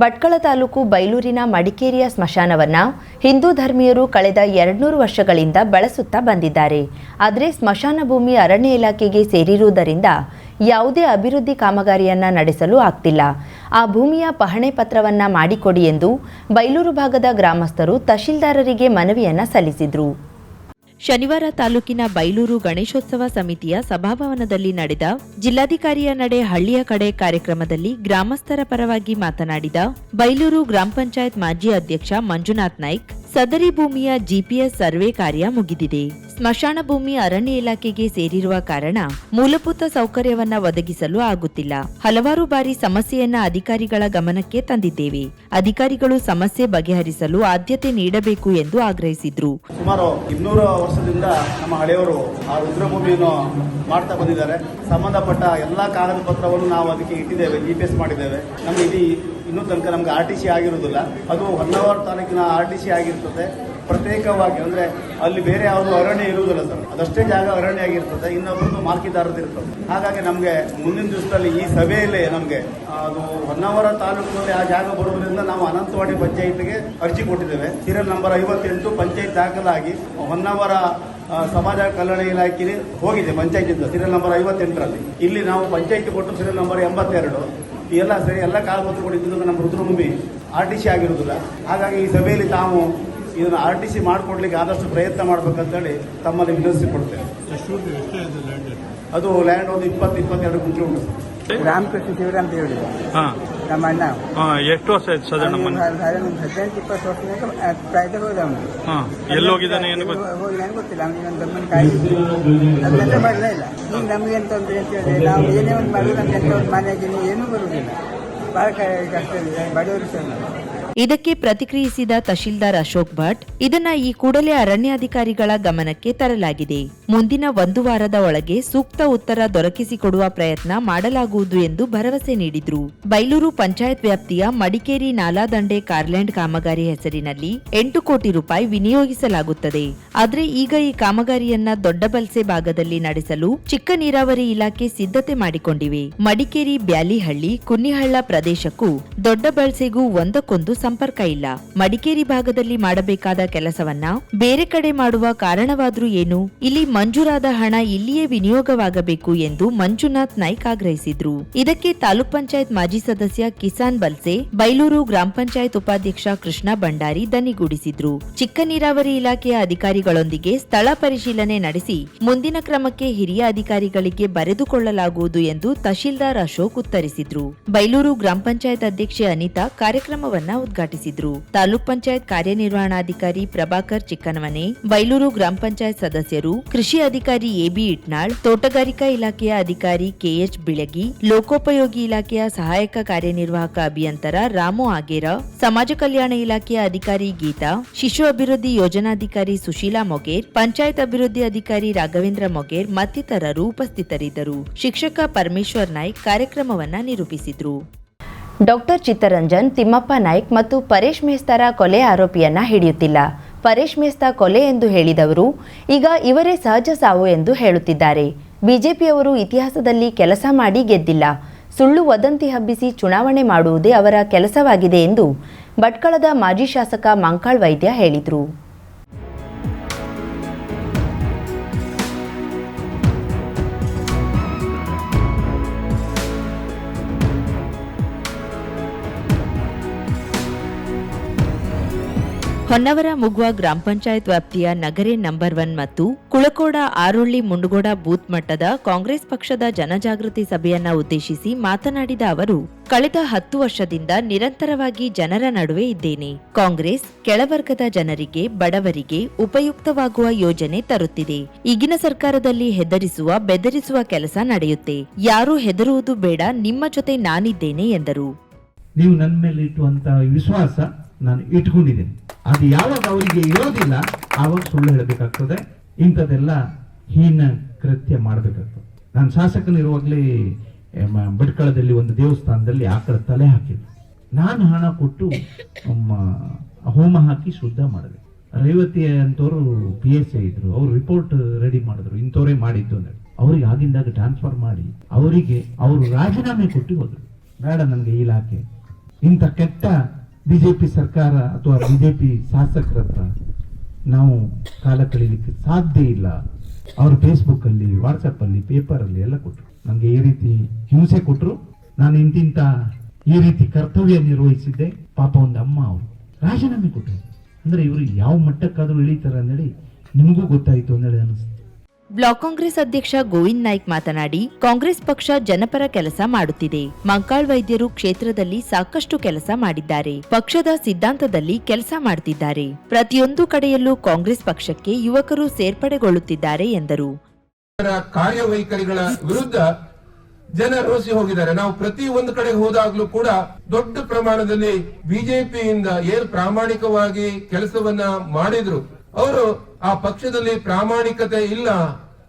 ಭಟ್ಕಳ ತಾಲೂಕು ಬೈಲೂರಿನ ಮಡಿಕೇರಿಯ ಸ್ಮಶಾನವನ್ನ ಹಿಂದೂ ಧರ್ಮೀಯರು ಕಳೆದ ಎರಡ್ನೂರು ವರ್ಷಗಳಿಂದ ಬಳಸುತ್ತಾ ಬಂದಿದ್ದಾರೆ. ಆದರೆ ಸ್ಮಶಾನ ಭೂಮಿ ಅರಣ್ಯ ಇಲಾಖೆಗೆ ಸೇರಿರುವುದರಿಂದ ಯಾವುದೇ ಅಭಿವೃದ್ಧಿ ಕಾಮಗಾರಿಯನ್ನ ನಡೆಸಲು ಆಗ್ತಿಲ್ಲ. ಆ ಭೂಮಿಯ ಪಹಣೆ ಪತ್ರವನ್ನ ಮಾಡಿಕೊಡಿ ಎಂದು ಬೈಲೂರು ಭಾಗದ ಗ್ರಾಮಸ್ಥರು ತಹಶೀಲ್ದಾರರಿಗೆ ಮನವಿಯನ್ನ ಸಲ್ಲಿಸಿದ್ರು. ಶನಿವಾರ ತಾಲೂಕಿನ ಬೈಲೂರು ಗಣೇಶೋತ್ಸವ ಸಮಿತಿಯ ಸಭಾಭವನದಲ್ಲಿ ನಡೆದ ಜಿಲ್ಲಾಧಿಕಾರಿಯ ನಡೆ ಹಳ್ಳಿಯ ಕಡೆ ಕಾರ್ಯಕ್ರಮದಲ್ಲಿ ಗ್ರಾಮಸ್ಥರ ಪರವಾಗಿ ಮಾತನಾಡಿದ ಬೈಲೂರು ಗ್ರಾಮ ಪಂಚಾಯತ್ ಮಾಜಿ ಅಧ್ಯಕ್ಷ ಮಂಜುನಾಥ್ ನಾಯ್ಕ್, ಸದರಿ ಭೂಮಿಯ ಜಿಪಿಎಸ್ ಸರ್ವೆ ಕಾರ್ಯ ಮುಗಿದಿದೆ. ಸ್ಮಶಾನ ಭೂಮಿ ಅರಣ್ಯ ಇಲಾಖೆಗೆ ಸೇರಿರುವ ಕಾರಣ ಮೂಲಭೂತ ಸೌಕರ್ಯವನ್ನ ಒದಗಿಸಲು ಆಗುತ್ತಿಲ್ಲ. ಹಲವಾರು ಬಾರಿ ಸಮಸ್ಯೆಯನ್ನ ಅಧಿಕಾರಿಗಳ ಗಮನಕ್ಕೆ ತಂದಿದ್ದೇವೆ. ಅಧಿಕಾರಿಗಳು ಸಮಸ್ಯೆ ಬಗೆಹರಿಸಲು ಆದ್ಯತೆ ನೀಡಬೇಕು ಎಂದು ಆಗ್ರಹಿಸಿದ್ರು. ಸುಮಾರು ಇನ್ನೂರು ವರ್ಷದಿಂದ ನಮ್ಮ ಹಳೆಯವರು ಆ ರುದ್ರಭೂಮಿಯನ್ನು ಮಾಡ್ತಾ ಬಂದಿದ್ದಾರೆ. ಸಂಬಂಧಪಟ್ಟ ಎಲ್ಲಾ ಕಾಗದ ಪತ್ರವನ್ನು ನಾವು ಅದಕ್ಕೆ ಇಟ್ಟಿದ್ದೇವೆ ಜಿ ಪಿ ಎಸ್ ಮಾಡಿದ್ದೇವೆ. ನಮಗೆ ಇಡೀ ಇನ್ನೂ ತನಕ ನಮ್ಗೆ ಆರ್ ಟಿ ಸಿ ಆಗಿರುವುದಿಲ್ಲ. ಅದು ಹೊನ್ನಾವರ ತಾಲೂಕಿನ ಆರ್ ಟಿ ಸಿ ಆಗಿರ್ತದೆ. ಪ್ರತ್ಯೇಕವಾಗಿ ಅಂದ್ರೆ ಅಲ್ಲಿ ಬೇರೆ ಯಾವುದು ಅರಣ್ಯ ಇರುವುದಿಲ್ಲ ಸರ್. ಅದಷ್ಟೇ ಜಾಗ ಅರಣ್ಯ ಆಗಿರ್ತದೆ ಇನ್ನೊಬ್ಬರು ಮಾಲ್ಕಿದಾರದ್ದು ಇರ್ತದೆ. ಹಾಗಾಗಿ ನಮಗೆ ಮುಂದಿನ ದಿವಸದಲ್ಲಿ ಈ ಸಭೆಯಲ್ಲೇ ನಮಗೆ ಅದು ಹೊನ್ನಾವರ ತಾಲೂಕಿನಲ್ಲಿ ಆ ಜಾಗ ಬರುವುದರಿಂದ ನಾವು ಅನಂತವಾಡಿ ಪಂಚಾಯತ್ಗೆ ಅರ್ಜಿ ಕೊಟ್ಟಿದ್ದೇವೆ. ಸೀರಿಯಲ್ ನಂಬರ್ ಐವತ್ತೆಂಟು, ಪಂಚಾಯತ್ ದಾಖಲಾಗಿ ಹೊನ್ನಾವರ ಸಮಾಜ ಕಲ್ಯಾಣ ಇಲಾಖೆಗೆ ಹೋಗಿದೆ ಪಂಚಾಯತಿಂದ ಸೀರಿಯಲ್ ನಂಬರ್ ಐವತ್ತೆಂಟರಲ್ಲಿ. ಇಲ್ಲಿ ನಾವು ಪಂಚಾಯತ್ ಕೊಟ್ಟು ಸೀರಿಯಲ್ ನಂಬರ್ ಎಂಬತ್ತೆರಡು. ಎಲ್ಲ ಸರಿ, ಎಲ್ಲ ಕಾಗದಪತ್ರ ಕೊಟ್ಟಿದ್ದು ನಮ್ಮ ರುದ್ರಭೂಮಿ ಆರ್ ಟಿ ಸಿ ಆಗಿರುವುದಿಲ್ಲ. ಹಾಗಾಗಿ ಈ ಸಭೆಯಲ್ಲಿ ತಾವು ಇದನ್ನು ಆರ್ ಟಿ ಸಿ ಮಾಡಿಕೊಡ್ಲಿಕ್ಕೆ ಆದಷ್ಟು ಪ್ರಯತ್ನ ಮಾಡಬೇಕಂತೇಳಿ ತಮ್ಮಲ್ಲಿ ವಿನಂತಿಸಿಕೊಡ್ತೇವೆ ಅದು ಲ್ಯಾಂಡ್ ಒಂದು ಇಪ್ಪತ್ತು ಇಪ್ಪತ್ತೆರಡು ಗುಂಟೆ ಉಂಟು ರಾಮಕೃಷ್ಣ ಶಿವರಾಮ್ ದೇವಡಿ ಹಾ. ನಮ್ಮ ಅಣ್ಣ. ಹಾ ಎಷ್ಟು ವರ್ಷ ಆಯ್ತು ಸಾಧಾರಣ ಒಂದು ಹದಿನೆಂಟು ಇಪ್ಪತ್ತು ವರ್ಷದಿಂದ ಪ್ರಾಯದಾಗ ಹೋದ ಅವನು. ಎಲ್ಲಿ ಹೋಗಿದ್ದಾನೆ ಏನು ಗೊತ್ತ? ಹೋಗಿ ನನಗೆ ಗೊತ್ತಿಲ್ಲ ಅವ್ನಿಗೆ ಒಂದು ದಮ್ಮನ ಕಾಯಿ ಅದನ್ನೆಲ್ಲ ಮಾಡಲೇ ಇಲ್ಲ. ಈಗ ನಮಗೆ ಎಂತ ಒಂದು ಅಂತ ಹೇಳಿದ್ರೆ ನಾವು ಏನೇ ಒಂದು ಮಾಡಿದ್ರೆ ನಮ್ಗೆ ಎಂತ ಒಂದು ಮನೆಗೆ ಏನೂ ಬರುವುದಿಲ್ಲ. ಭಾಳ ಕಷ್ಟ ಇದೆ ಬಡವರು ಸರ್ ನಾವು. ಇದಕ್ಕೆ ಪ್ರತಿಕ್ರಿಯಿಸಿದ ತಹಶೀಲ್ದಾರ್ ಅಶೋಕ್ ಭಟ್, ಇದನ್ನ ಈ ಕೂಡಲೇ ಅರಣ್ಯಾಧಿಕಾರಿಗಳ ಗಮನಕ್ಕೆ ತರಲಾಗಿದೆ. ಮುಂದಿನ ಒಂದು ವಾರದ ಒಳಗೆ ಸೂಕ್ತ ಉತ್ತರ ದೊರಕಿಸಿಕೊಡುವ ಪ್ರಯತ್ನ ಮಾಡಲಾಗುವುದು ಎಂದು ಭರವಸೆ ನೀಡಿದ್ರು. ಬೈಲೂರು ಪಂಚಾಯತ್ ವ್ಯಾಪ್ತಿಯ ಮಡಿಕೇರಿ ನಾಲಾದಂಡೆ ಕಾರ್ಲ್ಯಾಂಡ್ ಕಾಮಗಾರಿ ಹೆಸರಿನಲ್ಲಿ ಎಂಟು ಕೋಟಿ ರೂಪಾಯಿ ವಿನಿಯೋಗಿಸಲಾಗುತ್ತದೆ. ಆದರೆ ಈಗ ಈ ಕಾಮಗಾರಿಯನ್ನ ದೊಡ್ಡಬಲ್ಸೆ ಭಾಗದಲ್ಲಿ ನಡೆಸಲು ಚಿಕ್ಕ ನೀರಾವರಿ ಇಲಾಖೆ ಸಿದ್ಧತೆ ಮಾಡಿಕೊಂಡಿವೆ. ಮಡಿಕೇರಿ ಬ್ಯಾಲಿಹಳ್ಳಿ ಕುನ್ನಿಹಳ್ಳ ಪ್ರದೇಶಕ್ಕೂ ದೊಡ್ಡಬಲ್ಸೆಗೂ ಒಂದಕ್ಕೊಂದು ಸಂಪರ್ಕ ಇಲ್ಲ. ಮಡಿಕೇರಿ ಭಾಗದಲ್ಲಿ ಮಾಡಬೇಕಾದ ಕೆಲಸವನ್ನ ಬೇರೆ ಕಡೆ ಮಾಡುವ ಕಾರಣವಾದ್ರೂ ಏನು? ಇಲ್ಲಿ ಮಂಜೂರಾದ ಹಣ ಇಲ್ಲಿಯೇ ವಿನಿಯೋಗವಾಗಬೇಕು ಎಂದು ಮಂಜುನಾಥ್ ನಾಯ್ಕ್ ಆಗ್ರಹಿಸಿದ್ರು. ಇದಕ್ಕೆ ತಾಲೂಕ್ ಪಂಚಾಯತ್ ಮಾಜಿ ಸದಸ್ಯ ಕಿಸಾನ್ ಬಲ್ಸೆ, ಬೈಲೂರು ಗ್ರಾಮ ಪಂಚಾಯತ್ ಉಪಾಧ್ಯಕ್ಷ ಕೃಷ್ಣ ಭಂಡಾರಿ ದನಿಗೂಡಿಸಿದ್ರು. ಚಿಕ್ಕ ನೀರಾವರಿ ಇಲಾಖೆಯ ಅಧಿಕಾರಿಗಳೊಂದಿಗೆ ಸ್ಥಳ ಪರಿಶೀಲನೆ ನಡೆಸಿ ಮುಂದಿನ ಕ್ರಮಕ್ಕೆ ಹಿರಿಯ ಅಧಿಕಾರಿಗಳಿಗೆ ಬರೆದುಕೊಳ್ಳಲಾಗುವುದು ಎಂದು ತಹಶೀಲ್ದಾರ್ ಅಶೋಕ್ ಉತ್ತರಿಸಿದ್ರು. ಬೈಲೂರು ಗ್ರಾಮ ಪಂಚಾಯತ್ ಅಧ್ಯಕ್ಷೆ ಅನಿತಾ ಕಾರ್ಯಕ್ರಮವನ್ನ ಉದ್ಘಾಟಿಸಿದ್ರು. ತಾಲೂಕ್ ಪಂಚಾಯತ್ ಕಾರ್ಯನಿರ್ವಹಣಾಧಿಕಾರಿ ಪ್ರಭಾಕರ್ ಚಿಕ್ಕನಮನೆ ಬೈಲೂರು ಗ್ರಾಮ ಪಂಚಾಯತ್ ಸದಸ್ಯರು, ಕೃಷಿ ಅಧಿಕಾರಿ ಎಬಿ ಇಟ್ನಾಳ್, ತೋಟಗಾರಿಕಾ ಇಲಾಖೆಯ ಅಧಿಕಾರಿ ಕೆಎಚ್ ಬಿಳಗಿ, ಲೋಕೋಪಯೋಗಿ ಇಲಾಖೆಯ ಸಹಾಯಕ ಕಾರ್ಯನಿರ್ವಾಹಕ ಅಭಿಯಂತರ ರಾಮು ಆಗೇರ ಸಮಾಜ ಕಲ್ಯಾಣ ಇಲಾಖೆಯ ಅಧಿಕಾರಿ ಗೀತಾ, ಶಿಶು ಅಭಿವೃದ್ಧಿ ಯೋಜನಾಧಿಕಾರಿ ಸುಶೀಲಾ ಮೊಗೇರ್, ಪಂಚಾಯತ್ ಅಭಿವೃದ್ಧಿ ಅಧಿಕಾರಿ ರಾಘವೇಂದ್ರ ಮೊಗೇರ್ ಮತ್ತಿತರರು ಉಪಸ್ಥಿತರಿದ್ದರು. ಶಿಕ್ಷಕ ಪರಮೇಶ್ವರ್ ನಾಯ್ಕ್ ಕಾರ್ಯಕ್ರಮವನ್ನ ನಿರೂಪಿಸಿದ್ರು. ಡಾಕ್ಟರ್ ಚಿತ್ತರಂಜನ್, ತಿಮ್ಮಪ್ಪ ನಾಯ್ಕ್ ಮತ್ತು ಪರೇಶ್ ಮೇಸ್ತಾರ ಕೊಲೆ ಆರೋಪಿಯನ್ನ ಹಿಡಿಯುತ್ತಿಲ್ಲ. ಪರೇಶ್ ಮೇಸ್ತಾ ಕೊಲೆ ಎಂದು ಹೇಳಿದವರು, ಈಗ ಇವರೇ ಸಹಜ ಸಾವು ಎಂದು ಹೇಳುತ್ತಿದ್ದಾರೆ. ಬಿಜೆಪಿಯವರು ಇತಿಹಾಸದಲ್ಲಿ ಕೆಲಸ ಮಾಡಿ ಗೆದ್ದಿಲ್ಲ. ಸುಳ್ಳು ವದಂತಿ ಹಬ್ಬಿಸಿ ಚುನಾವಣೆ ಮಾಡುವುದೇ ಅವರ ಕೆಲಸವಾಗಿದೆ ಎಂದು ಭಟ್ಕಳದ ಮಾಜಿ ಶಾಸಕ ಮಂಕಾಳ್ ವೈದ್ಯ ಹೇಳಿದರು. ಹೊನ್ನವರ ಮುಗುವ ಗ್ರಾಮ ಪಂಚಾಯತ್ ವ್ಯಾಪ್ತಿಯ ನಗರೆ ನಂಬರ್ ಒನ್ ಮತ್ತು ಕುಳಕೋಡ ಆರೋಳ್ಳಿ ಮುಂಡಗೋಡ ಬೂತ್ ಮಟ್ಟದ ಕಾಂಗ್ರೆಸ್ ಪಕ್ಷದ ಜನಜಾಗೃತಿ ಸಭೆಯನ್ನ ಉದ್ದೇಶಿಸಿ ಮಾತನಾಡಿದ ಅವರು, ಕಳೆದ ಹತ್ತು ವರ್ಷದಿಂದ ನಿರಂತರವಾಗಿ ಜನರ ನಡುವೆ ಇದ್ದೇನೆ. ಕಾಂಗ್ರೆಸ್ ಕೆಳವರ್ಗದ ಜನರಿಗೆ, ಬಡವರಿಗೆ ಉಪಯುಕ್ತವಾಗುವ ಯೋಜನೆ ತರುತ್ತಿದೆ. ಈಗಿನ ಸರ್ಕಾರದಲ್ಲಿ ಹೆದರಿಸುವ, ಬೆದರಿಸುವ ಕೆಲಸ ನಡೆಯುತ್ತೆ. ಯಾರೂ ಹೆದರುವುದು ಬೇಡ, ನಿಮ್ಮ ಜೊತೆ ನಾನಿದ್ದೇನೆ ಎಂದರು. ನೀವು ನನ್ನ ಮೇಲೆ ಇಟ್ಟುವಂತಹ ವಿಶ್ವಾಸ ನಾನು ಇಟ್ಕೊಂಡಿದ್ದೇನೆ. ಅದು ಯಾವಾಗ ಅವರಿಗೆ ಇರೋದಿಲ್ಲ, ಆವಾಗ ಸುಳ್ಳು ಹೇಳಬೇಕಾಗ್ತದೆ. ಇಂಥದ್ದೆಲ್ಲ ಹೀನ ಕೃತ್ಯ ಮಾಡಬೇಕಾಗ್ತದೆ. ನಾನು ಶಾಸಕನಿರುವಾಗಲೇ ಭಟ್ಕಳದಲ್ಲಿ ಒಂದು ದೇವಸ್ಥಾನದಲ್ಲಿ ಆಕಳ ತಲೆ ಹಾಕಿದ್ದೆ. ನಾನು ಹಣ ಕೊಟ್ಟು ಹೋಮ ಹಾಕಿ ಶುದ್ಧ ಮಾಡಿದೆ. ರೇವತಿ ಅಂತವರು ಪಿ ಎಸ್ ಐ ಇದ್ರು. ಅವ್ರು ರಿಪೋರ್ಟ್ ರೆಡಿ ಮಾಡಿದ್ರು. ಇಂಥವರೇ ಮಾಡಿದ್ದು ಅಂತ ಅವ್ರಿಗೆ ಆಗಿಂದಾಗ ಟ್ರಾನ್ಸ್ಫರ್ ಮಾಡಿ, ಅವರಿಗೆ ಅವರು ರಾಜೀನಾಮೆ ಕೊಟ್ಟು ಹೋದ್ರು. ಬೇಡ ನನಗೆ ಇಲಾಖೆ. ಇಂಥ ಕೆಟ್ಟ ಬಿಜೆಪಿ ಸರ್ಕಾರ ಅಥವಾ ಬಿಜೆಪಿ ಶಾಸಕರ ಹತ್ರ ನಾವು ಕಾಲ ಕಳೀಲಿಕ್ಕೆ ಸಾಧ್ಯ ಇಲ್ಲ. ಅವರು ಫೇಸ್ಬುಕ್ ಅಲ್ಲಿ ಪೇಪರಲ್ಲಿ ಎಲ್ಲ ಕೊಟ್ಟರು ನಮ್ಗೆ ಈ ರೀತಿ ಹಿಂಸೆ ಕೊಟ್ಟರು ನಾನು ಇಂತಿಂತ ಈ ರೀತಿ ಕರ್ತವ್ಯ ನಿರ್ವಹಿಸಿದ್ದೆ. ಪಾಪ ಒಂದು ಅಮ್ಮ ಅವರು. ರಾಜೀನಾಮೆ ಕೊಟ್ಟರು. ಅಂದ್ರೆ ಇವರು ಯಾವ ಮಟ್ಟಕ್ಕಾದರೂ ಇಳಿತಾರ ಅಂದೇಳಿ ನಿಮಗೂ ಗೊತ್ತಾಯ್ತು ಅಂದೇಳಿ ಅನಿಸ್ತು. ಬ್ಲಾಕ್ ಕಾಂಗ್ರೆಸ್ ಅಧ್ಯಕ್ಷ ಗೋವಿಂದ್ ನಾಯ್ಕ್ ಮಾತನಾಡಿ, ಕಾಂಗ್ರೆಸ್ ಪಕ್ಷ ಜನಪರ ಕೆಲಸ ಮಾಡುತ್ತಿದೆ. ಮಂಕಾಳ್ ವೈದ್ಯರು ಕ್ಷೇತ್ರದಲ್ಲಿ ಸಾಕಷ್ಟು ಕೆಲಸ ಮಾಡಿದ್ದಾರೆ. ಪಕ್ಷದ ಸಿದ್ಧಾಂತದಲ್ಲಿ ಕೆಲಸ ಮಾಡ್ತಿದ್ದಾರೆ. ಪ್ರತಿಯೊಂದು ಕಡೆಯಲ್ಲೂ ಕಾಂಗ್ರೆಸ್ ಪಕ್ಷಕ್ಕೆ ಯುವಕರು ಸೇರ್ಪಡೆಗೊಳ್ಳುತ್ತಿದ್ದಾರೆ ಎಂದರು. ಕಾರ್ಯವೈಖರಿಗಳ ವಿರುದ್ಧ ಜನ ರೋಸಿ ಹೋಗಿದ್ದಾರೆ. ನಾವು ಪ್ರತಿ ಒಂದು ಕಡೆ ಹೋದಾಗ್ಲೂ ಕೂಡ ದೊಡ್ಡ ಪ್ರಮಾಣದಲ್ಲಿ ಬಿಜೆಪಿಯಿಂದ ಏನ್ ಪ್ರಾಮಾಣಿಕವಾಗಿ ಕೆಲಸವನ್ನ ಮಾಡಿದ್ರು, ಅವರು ಆ ಪಕ್ಷದಲ್ಲಿ ಪ್ರಾಮಾಣಿಕತೆ ಇಲ್ಲ.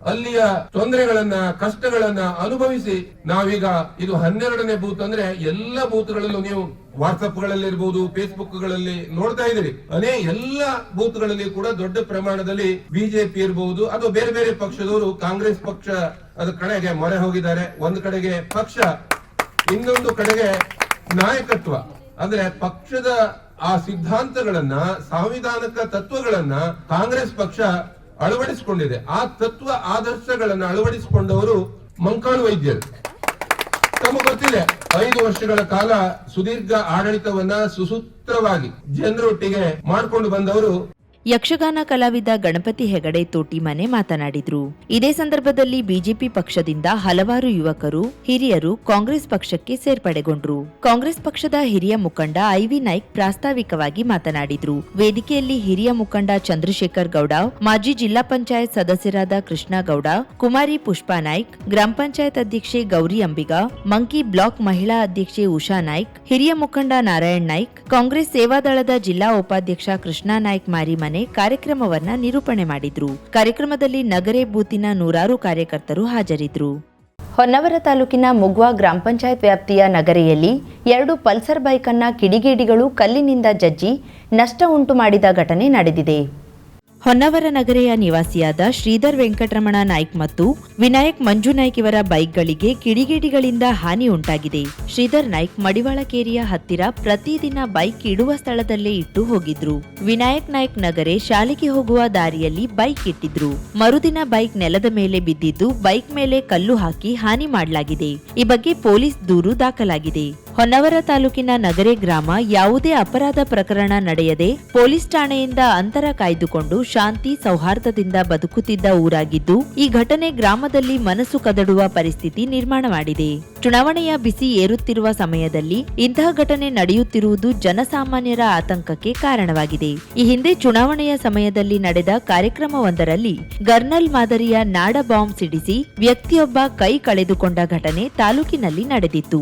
ಅಲ್ಲಿಯ ತೊಂದರೆಗಳನ್ನ, ಕಷ್ಟಗಳನ್ನ ಅನುಭವಿಸಿ ನಾವೀಗ ಇದು ಹನ್ನೆರಡನೇ ಬೂತ್ ಅಂದ್ರೆ ಎಲ್ಲ ಬೂತ್ಗಳಲ್ಲೂ ನೀವು ವಾಟ್ಸ್ಆಪ್ಗಳಲ್ಲಿ ಇರಬಹುದು ಫೇಸ್ಬುಕ್ಗಳಲ್ಲಿ ನೋಡ್ತಾ ಇದ್ದೀರಿ. ಅನೇ ಎಲ್ಲ ಬೂತ್ಗಳಲ್ಲಿ ಕೂಡ ದೊಡ್ಡ ಪ್ರಮಾಣದಲ್ಲಿ ಬಿಜೆಪಿ ಇರಬಹುದು ಅಥವಾ ಬೇರೆ ಬೇರೆ ಪಕ್ಷದವರು, ಕಾಂಗ್ರೆಸ್ ಪಕ್ಷ, ಅದ ಕಡೆಗೆ ಮೊರೆ ಹೋಗಿದ್ದಾರೆ. ಒಂದು ಕಡೆಗೆ ಪಕ್ಷ, ಇನ್ನೊಂದು ಕಡೆಗೆ ನಾಯಕತ್ವ. ಅಂದ್ರೆ ಪಕ್ಷದ ಆ ಸಿದ್ಧಾಂತಗಳನ್ನ, ಸಾಂವಿಧಾನಿಕ ತತ್ವಗಳನ್ನ ಕಾಂಗ್ರೆಸ್ ಪಕ್ಷ ಅಳವಡಿಸಿಕೊಂಡಿದೆ. ಆ ತತ್ವ ಆದರ್ಶಗಳನ್ನ ಅಳವಡಿಸಿಕೊಂಡವರು ಮಂಕಾಳು ವೈದ್ಯರು. ತಮಗೆ ಗೊತ್ತಿದೆ ಐದು ವರ್ಷಗಳ ಕಾಲ ಸುದೀರ್ಘ ಆಡಳಿತವನ್ನ ಸುಸೂತ್ರವಾಗಿ ಜನರೊಟ್ಟಿಗೆ ಮಾಡ್ಕೊಂಡು ಬಂದವರು ಯಕ್ಷಗಾನ ಕಲಾವಿದ ಗಣಪತಿ ಹೆಗಡೆ ತೋಟಿಮನೆ ಮಾತನಾಡಿದ್ರು. ಇದೇ ಸಂದರ್ಭದಲ್ಲಿ ಬಿಜೆಪಿ ಪಕ್ಷದಿಂದ ಹಲವಾರು ಯುವಕರು, ಹಿರಿಯರು ಕಾಂಗ್ರೆಸ್ ಪಕ್ಷಕ್ಕೆ ಸೇರ್ಪಡೆಗೊಂಡ್ರು. ಕಾಂಗ್ರೆಸ್ ಪಕ್ಷದ ಹಿರಿಯ ಮುಖಂಡ ಐವಿ ನಾಯ್ಕ್ ಪ್ರಾಸ್ತಾವಿಕವಾಗಿ ಮಾತನಾಡಿದ್ರು. ವೇದಿಕೆಯಲ್ಲಿ ಹಿರಿಯ ಮುಖಂಡ ಚಂದ್ರಶೇಖರ್ ಗೌಡ, ಮಾಜಿ ಜಿಲ್ಲಾ ಪಂಚಾಯತ್ ಸದಸ್ಯರಾದ ಕೃಷ್ಣ ಗೌಡ, ಕುಮಾರಿ ಪುಷ್ಪಾ ನಾಯ್ಕ್, ಗ್ರಾಮ ಪಂಚಾಯತ್ ಅಧ್ಯಕ್ಷೆ ಗೌರಿ ಅಂಬಿಗ, ಮಂಕಿ ಬ್ಲಾಕ್ ಮಹಿಳಾ ಅಧ್ಯಕ್ಷೆ ಉಷಾ ನಾಯ್ಕ್, ಹಿರಿಯ ಮುಖಂಡ ನಾರಾಯಣ್ ನಾಯ್ಕ್, ಕಾಂಗ್ರೆಸ್ ಸೇವಾದಳದ ಜಿಲ್ಲಾ ಉಪಾಧ್ಯಕ್ಷ ಕೃಷ್ಣಾ ನಾಯ್ಕ್ ಮಾರಿಮನೆ ಕಾರ್ಯಕ್ರಮವನ್ನ ನಿರೂಪಣೆ ಮಾಡಿದ್ರು. ಕಾರ್ಯಕ್ರಮದಲ್ಲಿ ನಗರೆ ಬೂತಿನ ನೂರಾರು ಕಾರ್ಯಕರ್ತರು ಹಾಜರಿದ್ರು. ಹೊನ್ನವರ ತಾಲೂಕಿನ ಮುಗ್ವಾ ಗ್ರಾಮ ಪಂಚಾಯತ್ ವ್ಯಾಪ್ತಿಯ ನಗರೆಯಲ್ಲಿ ಎರಡು ಪಲ್ಸರ್ ಬೈಕನ್ನ ಕಿಡಿಗೇಡಿಗಳು ಕಲ್ಲಿನಿಂದ ಜಜ್ಜಿ ನಷ್ಟ ಉಂಟು ಮಾಡಿದ ಘಟನೆ ನಡೆದಿದೆ. ಹೊನ್ನವರ ನಗರೆಯ ನಿವಾಸಿಯಾದ ಶ್ರೀಧರ್ ವೆಂಕಟರಮಣ ನಾಯ್ಕ್ ಮತ್ತು ವಿನಾಯಕ್ ಮಂಜು ನಾಯ್ಕ್ ಇವರ ಬೈಕ್ಗಳಿಗೆ ಕಿಡಿಗೇಡಿಗಳಿಂದ ಹಾನಿ ಉಂಟಾಗಿದೆ. ಶ್ರೀಧರ್ ನಾಯ್ಕ್ ಮಡಿವಾಳಕೇರಿಯ ಹತ್ತಿರ ಪ್ರತಿದಿನ ಬೈಕ್ ಇಡುವ ಸ್ಥಳದಲ್ಲೇ ಇಟ್ಟು ಹೋಗಿದ್ರು. ವಿನಾಯಕ್ ನಾಯ್ಕ್ ನಗರೆ ಶಾಲೆಗೆ ಹೋಗುವ ದಾರಿಯಲ್ಲಿ ಬೈಕ್ ಇಟ್ಟಿದ್ರು. ಮರುದಿನ ಬೈಕ್ ನೆಲದ ಮೇಲೆ ಬಿದ್ದಿದ್ದು ಬೈಕ್ ಮೇಲೆ ಕಲ್ಲು ಹಾಕಿ ಹಾನಿ ಮಾಡಲಾಗಿದೆ. ಈ ಬಗ್ಗೆ ಪೊಲೀಸ್ ದೂರು ದಾಖಲಾಗಿದೆ. ಹೊನ್ನವರ ತಾಲೂಕಿನ ನಗರೆ ಗ್ರಾಮ ಯಾವುದೇ ಅಪರಾಧ ಪ್ರಕರಣ ನಡೆಯದೆ ಪೊಲೀಸ್ ಠಾಣೆಯಿಂದ ಅಂತರ ಕಾಯ್ದುಕೊಂಡು ಶಾಂತಿ ಸೌಹಾರ್ದದಿಂದ ಬದುಕುತ್ತಿದ್ದ ಊರಾಗಿದ್ದು, ಈ ಘಟನೆ ಗ್ರಾಮದಲ್ಲಿ ಮನಸ್ಸು ಕದಡುವ ಪರಿಸ್ಥಿತಿ ನಿರ್ಮಾಣ ಮಾಡಿದೆ. ಚುನಾವಣೆಯ ಬಿಸಿ ಏರುತ್ತಿರುವ ಸಮಯದಲ್ಲಿ ಇಂತಹ ಘಟನೆ ನಡೆಯುತ್ತಿರುವುದು ಜನಸಾಮಾನ್ಯರ ಆತಂಕಕ್ಕೆ ಕಾರಣವಾಗಿದೆ. ಈ ಹಿಂದೆ ಚುನಾವಣೆಯ ಸಮಯದಲ್ಲಿ ನಡೆದ ಕಾರ್ಯಕ್ರಮವೊಂದರಲ್ಲಿ ಗರ್ನಲ್ ಮಾದರಿಯ ನಾಡ ಬಾಂಬ್ ಸಿಡಿಸಿ ವ್ಯಕ್ತಿಯೊಬ್ಬ ಕೈ ಕಳೆದುಕೊಂಡ ಘಟನೆ ತಾಲೂಕಿನಲ್ಲಿ ನಡೆದಿತ್ತು.